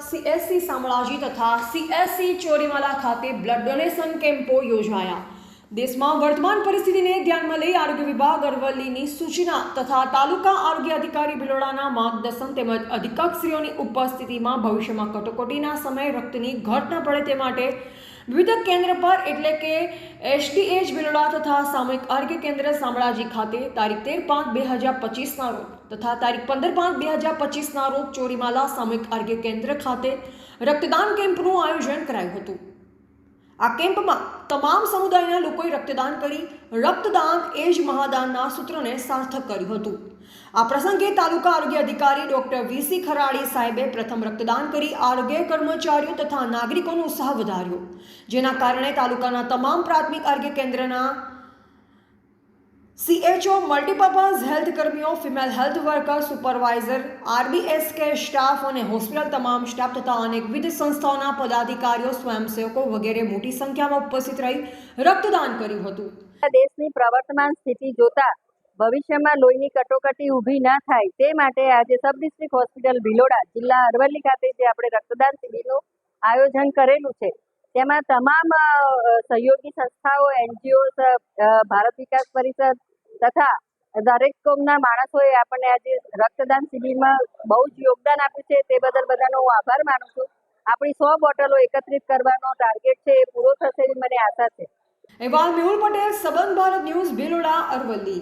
CSC Shamlaji તથા CSC Chorimala ખાતે blood donation કેમ્પો યોજાયા. દેશમાં વર્તમાન પરિસ્થિતિને ધ્યાનમાં લઈ આરોગ્ય વિભાગ અરવલ્લીની સૂચના તથા તાલુકા આરોગ્ય અધિકારી ભિલોડાના માર્ગદર્શન તેમજ અધિકારીશ્રીઓની ઉપસ્થિતિમાં ભવિષ્યમાં કટોકટીના સમયે રક્તની ઘટ ન પડે તે માટે વિવિધ કેન્દ્ર પર એટલે કે એસટીએચ ભિલોડા તથા સામૂહિક આરોગ્ય કેન્દ્ર શામળાજી ખાતે તારીખ તેર પાંચ બે હજાર પચીસના રોજ તથા તારીખ પંદર પાંચ બે હજાર પચીસના રોજ ચોરીમાલા સામૂહિક આરોગ્ય કેન્દ્ર ખાતે રક્તદાન કેમ્પનું આયોજન કરાયું હતું. આ કેમ્પમાં તમામ સમુદાયના લોકોએ રક્તદાન કરી, રક્તદાન એ જ મહાદાનના સૂત્રને સાર્થક કર્યું હતું. આ પ્રસંગે તાલુકા આરોગ્ય અધિકારી ડોક્ટર વીસી ખરાડી સાહેબે પ્રથમ રક્તદાન કરી, આરોગ્ય કર્મચારીઓ તથા નાગરિકોનો ઉત્સાહ વધાર્યો. જેના કારણે તાલુકાના તમામ પ્રાથમિક આરોગ્ય કેન્દ્રના C H O multipurpose health કર્મીઓ female health worker supervisor R B S કે સ્ટાફ અને હોસ્પિટલ તમામ સ્ટાફ તથા અનેકવિધ સંસ્થાઓના પદાધિકારીઓ, સ્વયંસેવકો વગેરે મોટી સંખ્યામાં ઉપસ્થિત રહી રક્તદાન કર્યું હતું. દેશની પ્રવર્તમાન સ્થિતિ જોતા ભવિષ્યમાં લોહીની કટોકટી ઊભી ના થાય તે માટે આજે સબ ડિસ્ટ્રિક્ટ હોસ્પિટલ ભિલોડા જિલ્લા અરવલ્લી ખાતે જે આપણે રક્તદાન શિબિરનું આયોજન કરેલું છે. તેમાં તમામ સહયોગી સંસ્થાઓ, એનજીઓ ભારત વિકાસ પરિષદ તથા દરેક કોમના માણસોએ આપણને આજે રક્તદાન શિબિરમાં બહુ જ યોગદાન આપ્યું છે. તે બદલ બધાનો હું આભાર માનું છું. આપણી સો બોટલો એકત્રિત કરવાનો ટાર્ગેટ છે એ પૂરો થશે એવી મને આશા છે. અહેવાલ મેહુલ પટેલ, સંબંધ ભારત ન્યૂઝ, ભીલોડા, અરવલ્લી.